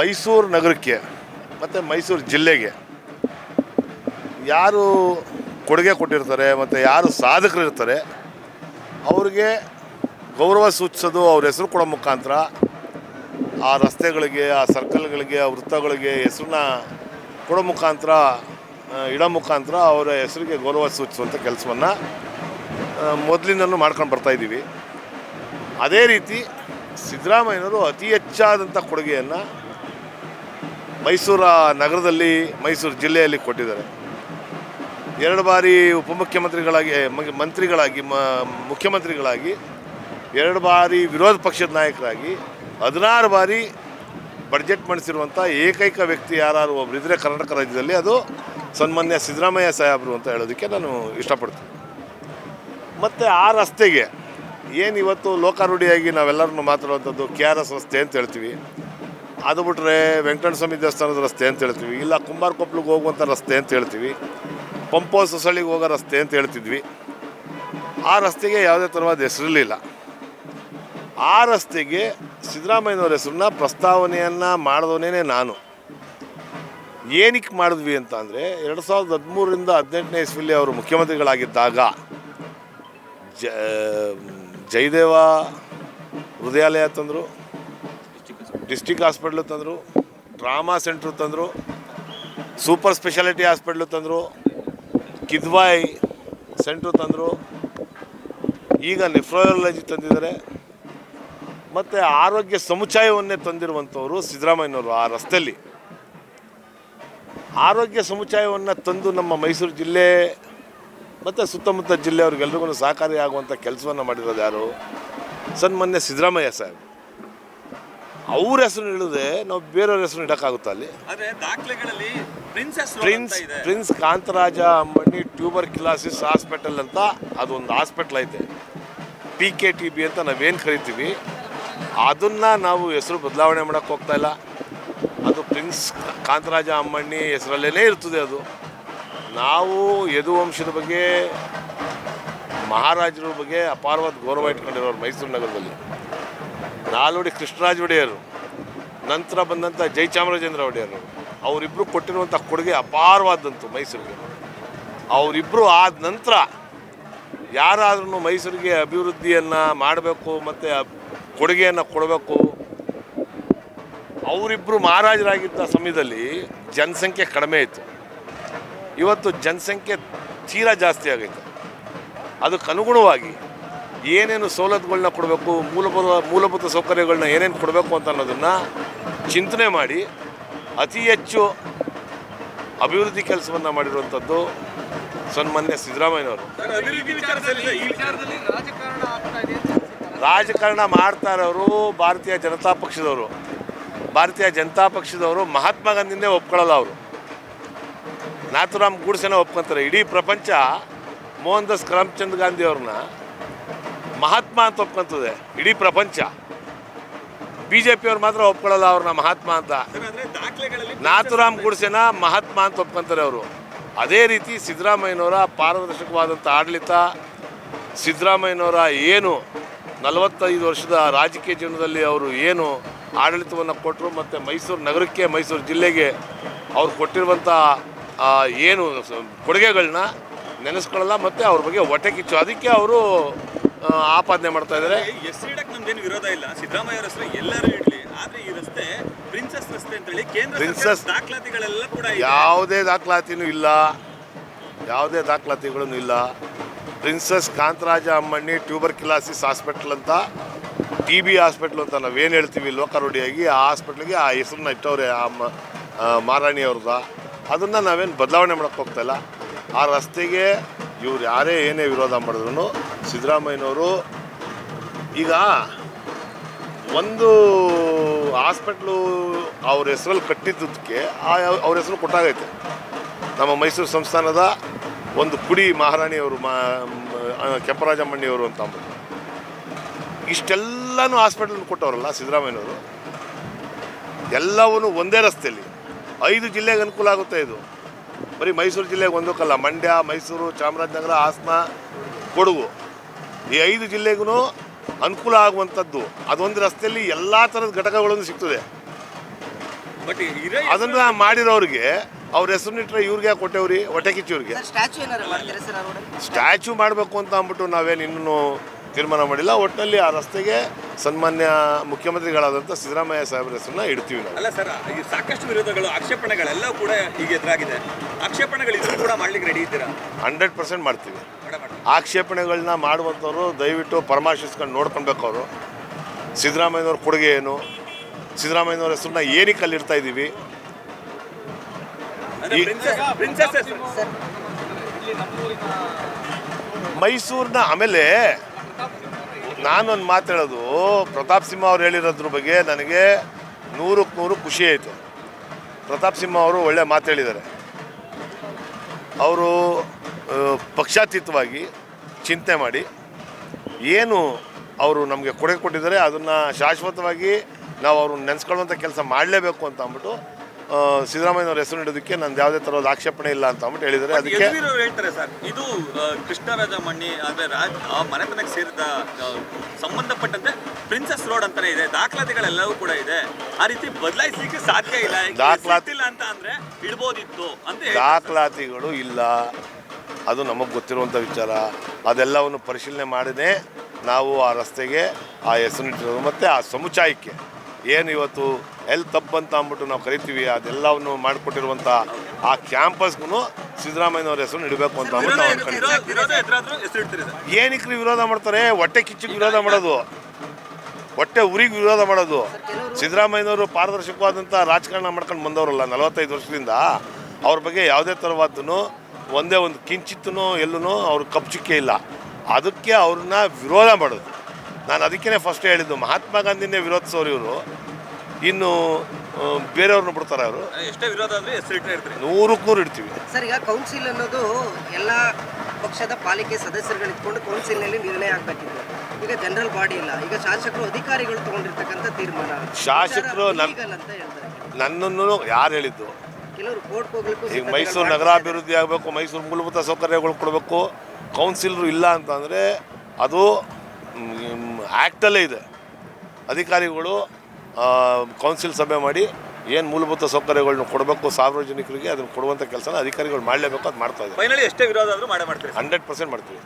ಮೈಸೂರು ನಗರಕ್ಕೆ ಮತ್ತು ಮೈಸೂರು ಜಿಲ್ಲೆಗೆ ಯಾರು ಕೊಡುಗೆ ಕೊಟ್ಟಿರ್ತಾರೆ ಮತ್ತು ಯಾರು ಸಾಧಕರು ಇರ್ತಾರೆ ಅವ್ರಿಗೆ ಗೌರವ ಸೂಚಿಸೋದು ಅವ್ರ ಹೆಸರು ಕೊಡೋ ಮುಖಾಂತರ ಆ ರಸ್ತೆಗಳಿಗೆ, ಆ ಸರ್ಕಲ್ಗಳಿಗೆ, ಆ ವೃತ್ತಗಳಿಗೆ ಹೆಸರನ್ನ ಕೊಡೋ ಮುಖಾಂತರ ಇಡೋ ಮುಖಾಂತರ ಅವರ ಹೆಸರಿಗೆ ಗೌರವ ಸೂಚಿಸುವಂಥ ಕೆಲಸವನ್ನು ಮೊದಲಿನಲ್ಲೂ ಮಾಡ್ಕೊಂಡು ಬರ್ತಾ ಇದ್ದೀವಿ. ಅದೇ ರೀತಿ ಸಿದ್ದರಾಮಯ್ಯನವರು ಅತಿ ಹೆಚ್ಚಾದಂಥ ಕೊಡುಗೆಯನ್ನು ಮೈಸೂರ ನಗರದಲ್ಲಿ, ಮೈಸೂರು ಜಿಲ್ಲೆಯಲ್ಲಿ ಕೊಟ್ಟಿದ್ದಾರೆ. ಎರಡು ಬಾರಿ ಉಪಮುಖ್ಯಮಂತ್ರಿಗಳಾಗಿ ಮಂತ್ರಿಗಳಾಗಿ ಮುಖ್ಯಮಂತ್ರಿಗಳಾಗಿ, ಎರಡು ಬಾರಿ ವಿರೋಧ ಪಕ್ಷದ ನಾಯಕರಾಗಿ, ಹದಿನಾರು ಬಾರಿ ಬಡ್ಜೆಟ್ ಮಂಡಿಸಿರುವಂಥ ಏಕೈಕ ವ್ಯಕ್ತಿ ಯಾರು ಒಬ್ಬರಿದ್ದರೆ ಕರ್ನಾಟಕ ರಾಜ್ಯದಲ್ಲಿ, ಅದು ಸನ್ಮಾನ್ಯ ಸಿದ್ದರಾಮಯ್ಯ ಸಾಹೇಬರು ಅಂತ ಹೇಳೋದಕ್ಕೆ ನಾನು ಇಷ್ಟಪಡ್ತೀನಿ. ಮತ್ತು ಆ ರಸ್ತೆಗೆ ಏನು ಇವತ್ತು ಲೋಕಾರೂಢಿಯಾಗಿ ನಾವೆಲ್ಲರನ್ನು ಮಾತಾಡುವಂಥದ್ದು ಕೆ ಆರ್ ಎಸ್ ರಸ್ತೆ ಅಂತ ಹೇಳ್ತೀವಿ. ಅದು ಬಿಟ್ಟರೆ ವೆಂಕಟೇಶ್ವರ ಸ್ವಾಮಿ ದೇವಸ್ಥಾನದ ರಸ್ತೆ ಅಂತ ಹೇಳ್ತೀವಿ. ಇಲ್ಲ ಕುಂಬಾರ ಕೊಪ್ಪಳಿಗೆ ಹೋಗುವಂಥ ರಸ್ತೆ ಅಂತ ಹೇಳ್ತೀವಿ. ಪಂಪೋ ಸೊಸಳಿಗೆ ಹೋಗೋ ರಸ್ತೆ ಅಂತ ಹೇಳ್ತಿದ್ವಿ. ಆ ರಸ್ತೆಗೆ ಯಾವುದೇ ಥರವಾದ ಹೆಸರಿರಲಿಲ್ಲ. ಆ ರಸ್ತೆಗೆ ಸಿದ್ದರಾಮಯ್ಯನವ್ರ ಹೆಸರನ್ನ ಪ್ರಸ್ತಾವನೆಯನ್ನು ಮಾಡಿದವನೇ ನಾನು. ಏನಕ್ಕೆ ಮಾಡಿದ್ವಿ ಅಂತ ಅಂದರೆ, ಎರಡು ಸಾವಿರದ ಹದಿಮೂರರಿಂದ ಹದಿನೆಂಟನೇ ಇಸ್ವಿಲಿ ಅವರು ಮುಖ್ಯಮಂತ್ರಿಗಳಾಗಿದ್ದಾಗ, ಜ ಜಯದೇವ ಹೃದಯಾಲಯ ತಂದರು. ಡಿಸ್ಟಿಕ್ ಹಾಸ್ಪಿಟ್ಲು ತಂದರು ಡ್ರಾಮಾ ಸೆಂಟ್ರು ತಂದರು, ಸೂಪರ್ ಸ್ಪೆಷಾಲಿಟಿ ಹಾಸ್ಪಿಟ್ಲು ತಂದರು, ಕಿದ್ವಾಯ್ ಸೆಂಟ್ರು ತಂದರು. ಈಗ ನೆಫ್ರಾಲಜಿ ತಂದಿದ್ದಾರೆ. ಮತ್ತು ಆರೋಗ್ಯ ಸಮುಚ್ಛಾಯವನ್ನೇ ತಂದಿರುವಂಥವರು ಸಿದ್ದರಾಮಯ್ಯನವರು ಆ ರಸ್ತೆಯಲ್ಲಿ. ಆರೋಗ್ಯ ಸಮುಚ್ಛಾಯವನ್ನು ತಂದು ನಮ್ಮ ಮೈಸೂರು ಜಿಲ್ಲೆ ಮತ್ತು ಸುತ್ತಮುತ್ತ ಜಿಲ್ಲೆಯವ್ರಿಗೆಲ್ರಿಗೂ ಸಹಕಾರಿಯಾಗುವಂಥ ಕೆಲಸವನ್ನು ಮಾಡಿರೋದು ಯಾರು? ಸನ್ಮಾನ್ಯ ಸಿದ್ದರಾಮಯ್ಯ ಸಾಹೇಬ್ ಅವ್ರ ಹೆಸರು ಹೇಳಿದ್ರೆ ನಾವು ಬೇರೆಯವ್ರ ಹೆಸರು ಇಡೋಕ್ಕಾಗುತ್ತಾ ಅಲ್ಲಿ? ಆದ್ರೆ ದಾಖಲೆಗಳಲ್ಲಿ princess prince prince Kantharaja ಅಂಬಣ್ಣಿ tuberculosis hospital ಅಂತ ಅದೊಂದು ಹಾಸ್ಪಿಟ್ಲ್ ಐತೆ. ಪಿ ಕೆ ಟಿ ಬಿ ಅಂತ ನಾವೇನು ಕರಿತೀವಿ ಅದನ್ನು ನಾವು ಹೆಸರು ಬದಲಾವಣೆ ಮಾಡೋಕ್ಕೆ ಹೋಗ್ತಾ ಇಲ್ಲ. ಅದು ಪ್ರಿನ್ಸ್ ಕಾಂತರಾಜ ಅಮ್ಮಣ್ಣಿ ಹೆಸರಲ್ಲೇ ಇರ್ತದೆ ಅದು. ನಾವು ಯದುವಂಶದ ಬಗ್ಗೆ ಮಹಾರಾಜರ ಬಗ್ಗೆ ಅಪಾರವಾದ ಗೌರವ ಇಟ್ಕೊಂಡಿರೋರು ಮೈಸೂರು ನಗರದಲ್ಲಿ. ನಾಲ್ವಡಿ ಕೃಷ್ಣರಾಜ ಒಡೆಯರು, ನಂತರ ಬಂದಂಥ ಜಯಚಾಮರಾಜೇಂದ್ರ ಒಡೆಯರು ಅವರಿಬ್ಬರು ಕೊಟ್ಟಿರುವಂಥ ಕೊಡುಗೆ ಅಪಾರವಾದಂತು ಮೈಸೂರಿಗೆ. ಅವರಿಬ್ಬರು ಆದ ನಂತರ ಯಾರಾದ್ರೂ ಮೈಸೂರಿಗೆ ಅಭಿವೃದ್ಧಿಯನ್ನು ಮಾಡಬೇಕು ಮತ್ತು ಕೊಡುಗೆಯನ್ನು ಕೊಡಬೇಕು. ಅವರಿಬ್ಬರು ಮಹಾರಾಜರಾಗಿದ್ದ ಸಮಯದಲ್ಲಿ ಜನಸಂಖ್ಯೆ ಕಡಿಮೆ ಇತ್ತು. ಇವತ್ತು ಜನಸಂಖ್ಯೆ ತೀರಾ ಜಾಸ್ತಿ ಆಗೈತೆ. ಅದಕ್ಕೆ ಅನುಗುಣವಾಗಿ ಏನೇನು ಸವಲತ್ತುಗಳನ್ನ ಕೊಡಬೇಕು ಮೂಲಭೂತ ಮೂಲಭೂತ ಸೌಕರ್ಯಗಳನ್ನ ಏನೇನು ಕೊಡಬೇಕು ಅಂತ ಅನ್ನೋದನ್ನು ಚಿಂತನೆ ಮಾಡಿ ಅತಿ ಹೆಚ್ಚು ಅಭಿವೃದ್ಧಿ ಕೆಲಸವನ್ನು ಮಾಡಿರುವಂಥದ್ದು ಸನ್ಮಾನ್ಯ ಸಿದ್ದರಾಮಯ್ಯನವರು. ವಿಚಾರದಲ್ಲಿ ರಾಜಕಾರಣ ಮಾಡ್ತಾ ಇರೋರು ಭಾರತೀಯ ಜನತಾ ಪಕ್ಷದವರು. ಭಾರತೀಯ ಜನತಾ ಪಕ್ಷದವರು ಮಹಾತ್ಮ ಗಾಂಧಿನೇ ಒಪ್ಕೊಳ್ಳಲ್ಲ ಅವರು. ನಾಥುರಾಮ್ ಗೂಡ್ಸೆನ ಒಪ್ಕೊಂತಾರೆ. ಇಡೀ ಪ್ರಪಂಚ ಮೋಹನ್ ದಾಸ್ ಕರಮ್ಚಂದ್ ಗಾಂಧಿ ಅವ್ರನ್ನ ಮಹಾತ್ಮ ಅಂತ ಒಪ್ಕೊಂತದೆ. ಇಡೀ ಪ್ರಪಂಚ. ಬಿ ಜೆ ಪಿಯವ್ರು ಮಾತ್ರ ಒಪ್ಕೊಳ್ಳಲ್ಲ ಅವ್ರನ್ನ ಮಹಾತ್ಮ ಅಂತ. ನಾಥುರಾಮ್ ಗುಡ್ಸೆನ ಮಹಾತ್ಮ ಅಂತ ಒಪ್ಕೊಂತಾರೆ ಅವರು. ಅದೇ ರೀತಿ ಸಿದ್ದರಾಮಯ್ಯನವರ ಪಾರದರ್ಶಕವಾದಂಥ ಆಡಳಿತ ಸಿದ್ದರಾಮಯ್ಯನವರ ಏನು ನಲವತ್ತೈದು ವರ್ಷದ ರಾಜಕೀಯ ಜೀವನದಲ್ಲಿ ಅವರು ಏನು ಆಡಳಿತವನ್ನು ಕೊಟ್ಟರು ಮತ್ತು ಮೈಸೂರು ನಗರಕ್ಕೆ ಮೈಸೂರು ಜಿಲ್ಲೆಗೆ ಅವ್ರು ಕೊಟ್ಟಿರುವಂಥ ಏನು ಕೊಡುಗೆಗಳನ್ನ ನೆನೆಸ್ಕೊಳ್ಳಲ್ಲ ಮತ್ತು ಅವ್ರ ಬಗ್ಗೆ ಹೊಟ್ಟೆ ಕಿಚ್ಚು. ಅದಕ್ಕೆ ಅವರು ಆಪಾದನೆ ಮಾಡ್ತಾ ಇದ್ದಾರೆ. ಎಸ್ ಇಡಕ್ ನಮ್ದೇನು ವಿರೋಧ ಇಲ್ಲ. ಸಿದ್ದರಾಮಯ್ಯ ರಸ್ತೆ ಎಲ್ಲರೂ ಇಡ್ಲಿ ಆದ್ರೆ ಈ ರಸ್ತೆ ಪ್ರಿನ್ಸಸ್ ರಸ್ತೆ ಅಂತ ಹೇಳಿ ಕೇಂದ್ರ ಪ್ರಿನ್ಸಸ್ ದಾಖಲಾತಿಗಳೆಲ್ಲ ಕೂಡ ಯಾವುದೇ ದಾಖಲಾತಿನೂ ಇಲ್ಲ. ಯಾವುದೇ ದಾಖಲಾತಿಗಳೂ ಇಲ್ಲ. Princess Kantharaja Ammanni tuberculosis hospital ಅಂತ ಟಿ ಬಿ ಹಾಸ್ಪಿಟ್ಲ್ ಅಂತ ನಾವೇನು ಹೇಳ್ತೀವಿ ಲೋಕಾರೂಢಿಯಾಗಿ ಆ ಹಾಸ್ಪಿಟ್ಲಿಗೆ ಆ ಹೆಸರನ್ನ ಇಟ್ಟವ್ರೆ ಆ ಮ- ಆ ಮಾರಾಣಿ ಅವ್ರದ ಅದನ್ನು ನಾವೇನು ಬದಲಾವಣೆ ಮಾಡೋಕ್ಕೆ ಹೋಗ್ತಾಯಿಲ್ಲ ಆ ರಸ್ತೆಗೆ ಇವ್ರು ಯಾರೇ ಏನೇ ವಿರೋಧ ಮಾಡಿದ್ರು ಸಿದ್ದರಾಮಯ್ಯನವರು ಈಗ ಒಂದು ಹಾಸ್ಪಿಟ್ಲು ಅವ್ರ ಹೆಸರಲ್ಲಿ ಕಟ್ಟಿದ್ದಕ್ಕೆ ಆ ಅವ್ರ ಹೆಸರು ಕೊಟ್ಟಾಗೈತೆ. ನಮ್ಮ ಮೈಸೂರು ಸಂಸ್ಥಾನದ ಒಂದು ಕುಡಿ ಮಹಾರಾಣಿಯವರು ಮಾ ಕೆಂಪರಾಜಮ್ಮಣ್ಣಿಯವರು ಅಂತ ಅಂದ್ಬಿಟ್ಟು. ಇಷ್ಟೆಲ್ಲನೂ ಹಾಸ್ಪಿಟ್ಲ್ ಕೊಟ್ಟವರಲ್ಲ ಸಿದ್ದರಾಮಯ್ಯನವರು. ಎಲ್ಲವೂ ಒಂದೇ ರಸ್ತೆಯಲ್ಲಿ. ಐದು ಜಿಲ್ಲೆಗೆ ಅನುಕೂಲ ಆಗುತ್ತೆ ಇದು. ಬರೀ ಮೈಸೂರು ಜಿಲ್ಲೆಗೆ ಒಂದಕ್ಕಲ್ಲ, ಮಂಡ್ಯ, ಮೈಸೂರು, ಚಾಮರಾಜನಗರ, ಹಾಸನ, ಕೊಡಗು. ಈ ಐದು ಜಿಲ್ಲೆಗೂ ಅನುಕೂಲ ಆಗುವಂಥದ್ದು. ಅದೊಂದು ರಸ್ತೆಯಲ್ಲಿ ಎಲ್ಲ ಥರದ ಘಟಕಗಳನ್ನು ಸಿಗ್ತದೆ. ಬಟ್ ಇರೋ ಅದನ್ನ ಮಾಡಿರೋರಿಗೆ ಅವ್ರ ಹೆಸರಿನಿಟ್ರೆ ಇವ್ರಿಗೆ ಕೊಟ್ಟೆವ್ರಿ ಹೊಟ್ಟೆ ಕಿಚ್ಚವ್ರಿಗೆ ಸರ್ ಸ್ಟ್ಯಾಚ್ಯೂ ಏನಾರು ಮಾಡ್ತೀರಾ ಸರ್ ರೋಡಲ್ಲಿ ಸ್ಟ್ಯಾಚ್ಯೂ ಮಾಡಬೇಕು ಅಂತ ಅಂದ್ಬಿಟ್ಟು ನಾವೇನು ಇನ್ನೂ ತೀರ್ಮಾನ ಮಾಡಿಲ್ಲ. ಒಟ್ಟಿನಲ್ಲಿ ಆ ರಸ್ತೆಗೆ ಸನ್ಮಾನ್ಯ ಮುಖ್ಯಮಂತ್ರಿಗಳಾದಂಥ ಸಿದ್ದರಾಮಯ್ಯ ಸಾಹೇಬರ ಹೆಸರನ್ನ ಇಡ್ತೀವಿ ನಾವು. ಅಲ್ಲ ಸರ್ ಈ ಸಾಕಷ್ಟು ವಿರೋಧಗಳು ಆಕ್ಷೇಪಣೆಗಳೆಲ್ಲ ಕೂಡ ಈಗ ಎದುರಾಗಿದೆ ಆಕ್ಷೇಪಣೆಗಳು ಇದ್ರೂ ಕೂಡ ಮಾಡ್ಲಿಕ್ಕೆ ರೆಡಿ ಇದ್ದೀರಾ? ಹಂಡ್ರೆಡ್ ಪರ್ಸೆಂಟ್ ಮಾಡ್ತೀವಿ. ಆಕ್ಷೇಪಣೆಗಳನ್ನ ಮಾಡುವಂಥವ್ರು ದಯವಿಟ್ಟು ಪರಾಮರ್ಶಿಸ್ಕೊಂಡು ನೋಡ್ಕೊಳ್ಬೇಕು ಅವರು. ಸಿದ್ದರಾಮಯ್ಯನವ್ರ ಕೊಡುಗೆ ಏನು? ಸಿದ್ದರಾಮಯ್ಯನವ್ರ ಹೆಸರನ್ನ ಏನಕ್ಕೆ ಅಲ್ಲಿಡ್ತಾ ಇದ್ದೀವಿ ಮೈಸೂರಿನ ಆಮೇಲೆ ನಾನೊಂದು ಮಾತು ಹೇಳೋದು ಪ್ರತಾಪ್ ಸಿಂಹ ಅವ್ರು ಹೇಳಿರೋದ್ರ ಬಗ್ಗೆ ನನಗೆ ನೂರಕ್ಕೆ ನೂರು ಖುಷಿ ಆಯಿತು. ಪ್ರತಾಪ್ ಸಿಂಹ ಅವರು ಒಳ್ಳೆ ಮಾತು ಹೇಳಿದ್ದಾರೆ. ಅವರು ಪಕ್ಷಾತೀತವಾಗಿ ಚಿಂತೆ ಮಾಡಿ ಏನು ಅವರು ನಮಗೆ ಕೊಡುಗೆ ಕೊಟ್ಟಿದ್ದಾರೆ ಅದನ್ನು ಶಾಶ್ವತವಾಗಿ ನಾವು ಅವ್ರನ್ನ ನೆನೆಸ್ಕೊಳ್ಳುವಂಥ ಕೆಲಸ ಮಾಡಲೇಬೇಕು ಅಂತ ಅಂದ್ಬಿಟ್ಟು ಸಿದ್ದರಾಮಯ್ಯನವ್ರ ಹೆಸರು ಇಡೋದಕ್ಕೆ ನಂದು ಯಾವುದೇ ಥರದ ಆಕ್ಷೇಪಣೆ ಇಲ್ಲ ಅಂತ ಅಂದ್ಬಿಟ್ಟು ಹೇಳಿದರೆ ಅದಕ್ಕೆ ಹೇಳ್ತಾರೆ ಸರ್ ಇದು ಕೃಷ್ಣರಾಜ ಮಣ್ಣಿ ಅಂದರೆ ರಾಜ್ ಆ ಮನೆತನಕ್ಕೆ ಸೇರಿದ ಸಂಬಂಧಪಟ್ಟಂತೆ ಪ್ರಿನ್ಸೆಸ್ ರೋಡ್ ಅಂತಾನೆ ಇದೆ ದಾಖಲಾತಿಗಳೆಲ್ಲವೂ ಕೂಡ ಇದೆ. ಆ ರೀತಿ ಬದಲಾಯಿಸಲಿಕ್ಕೆ ಸಾಧ್ಯ ಇಲ್ಲ. ದಾಖಲಾತಿ- ಇಲ್ಲ ಅಂತ ಅಂದ್ರೆ ಇಡ್ಬೋದಿತ್ತು ಅಂತ. ದಾಖಲಾತಿಗಳು ಇಲ್ಲ. ಅದು ನಮಗೆ ಗೊತ್ತಿರುವಂಥ ವಿಚಾರ. ಅದೆಲ್ಲವನ್ನು ಪರಿಶೀಲನೆ ಮಾಡಿದೆ. ನಾವು ಆ ರಸ್ತೆಗೆ ಆ ಹೆಸರಿಟ್ಟಿರೋದು ಮತ್ತು ಆ ಸಮುಚಾಯಕ್ಕೆ. ಏನು ಇವತ್ತು ಎಲ್ಲಿ ತಪ್ಪು ಅಂತ ಅಂದ್ಬಿಟ್ಟು ನಾವು ಕರಿತೀವಿ ಅದೆಲ್ಲವನ್ನು ಮಾಡಿಕೊಟ್ಟಿರುವಂಥ ಆ ಕ್ಯಾಂಪಸ್ಗೂ ಸಿದ್ದರಾಮಯ್ಯನವ್ರ ಹೆಸರು ಇಡಬೇಕು ಅಂತ ಅಂದ್ಬಿಟ್ಟು ನಾವು ಅನ್ಕೊಂಡಿದ್ದೀವಿ. ಏನಕ್ಕೆ ವಿರೋಧ ಮಾಡ್ತಾರೆ? ಹೊಟ್ಟೆ ಕಿಚ್ಚಿಗೆ ವಿರೋಧ ಮಾಡೋದು. ಹೊಟ್ಟೆ ಊರಿಗೆ ವಿರೋಧ ಮಾಡೋದು. ಸಿದ್ದರಾಮಯ್ಯನವರು ಪಾರದರ್ಶಕವಾದಂಥ ರಾಜಕಾರಣ ಮಾಡ್ಕೊಂಡು ಬಂದವರಲ್ಲ ನಲವತ್ತೈದು ವರ್ಷದಿಂದ. ಅವ್ರ ಬಗ್ಗೆ ಯಾವುದೇ ಥರವಾದನು ಒಂದೇ ಒಂದು ಕಿಂಚಿತ್ತೂ ಎಲ್ಲೂ ಅವ್ರ ಕಪ್ಚುಕ್ಕೆ ಇಲ್ಲ. ಅದಕ್ಕೆ ಅವ್ರನ್ನ ವಿರೋಧ ಮಾಡೋದು. ನಾನು ಅದಕ್ಕೇ ಫಸ್ಟ್ ಹೇಳಿದ್ದು ಮಹಾತ್ಮ ಗಾಂಧಿನೇ ವಿರೋಧಿಸೋರು ಇವರು. ಇನ್ನು ಬೇರೆಯವ್ರನ್ನ ಬಿಡ್ತಾರೆ ಅವರು ಎಷ್ಟೇ ವಿರೋಧ ಅಂದರೆ ಹೆಸರು ಇರ್ತೀವಿ ನೂರಕ್ಕೆ ನೂರು ಇಡ್ತೀವಿ. ಸರ್ ಈಗ ಕೌನ್ಸಿಲ್ ಅನ್ನೋದು ಎಲ್ಲ ಪಕ್ಷದ ಪಾಲಿಕೆ ಸದಸ್ಯರುಗಳು ಇಟ್ಕೊಂಡು ಕೌನ್ಸಿಲ್ನಲ್ಲಿ ನಿರ್ಣಯ ಆಗಬೇಕಿತ್ತು. ಈಗ ಜನರಲ್ ಬಾಡಿ ಇಲ್ಲ. ಈಗ ಶಾಸಕರು ಅಧಿಕಾರಿಗಳು ತಗೊಂಡಿರ್ತಕ್ಕಂಥ ತೀರ್ಮಾನ. ಶಾಸಕರು ನನ್- ಅಂತ ಹೇಳ್ತಾರೆ. ನನ್ನನ್ನು ಯಾರು ಹೇಳಿದ್ದು? ಈಗ ಮೈಸೂರು ನಗರಾಭಿವೃದ್ಧಿ ಆಗಬೇಕು ಮೈಸೂರು ಮೂಲಭೂತ ಸೌಕರ್ಯಗಳು ಕೊಡಬೇಕು ಕೌನ್ಸಿಲರು ಇಲ್ಲ ಅಂತಂದರೆ ಅದು ಆ್ಯಕ್ಟಲ್ಲೇ ಇದೆ. ಅಧಿಕಾರಿಗಳು ಕೌನ್ಸಿಲ್ ಸಭೆ ಮಾಡಿ ಏನು ಮೂಲಭೂತ ಸೌಕರ್ಯಗಳನ್ನ ಕೊಡಬೇಕು ಸಾರ್ವಜನಿಕರಿಗೆ ಅದನ್ನು ಕೊಡುವಂಥ ಕೆಲಸನ ಅಧಿಕಾರಿಗಳು ಮಾಡಲೇಬೇಕು ಅದು ಮಾಡ್ತಾ ಇದ್ದಾರೆ. ಫೈನಲಿ ಎಷ್ಟೇ ವಿರೋಧ ಆದರೂ ಮಾಡೇ ಮಾಡ್ತೀವಿ ಹಂಡ್ರೆಡ್ ಪರ್ಸೆಂಟ್ ಮಾಡ್ತೀವಿ.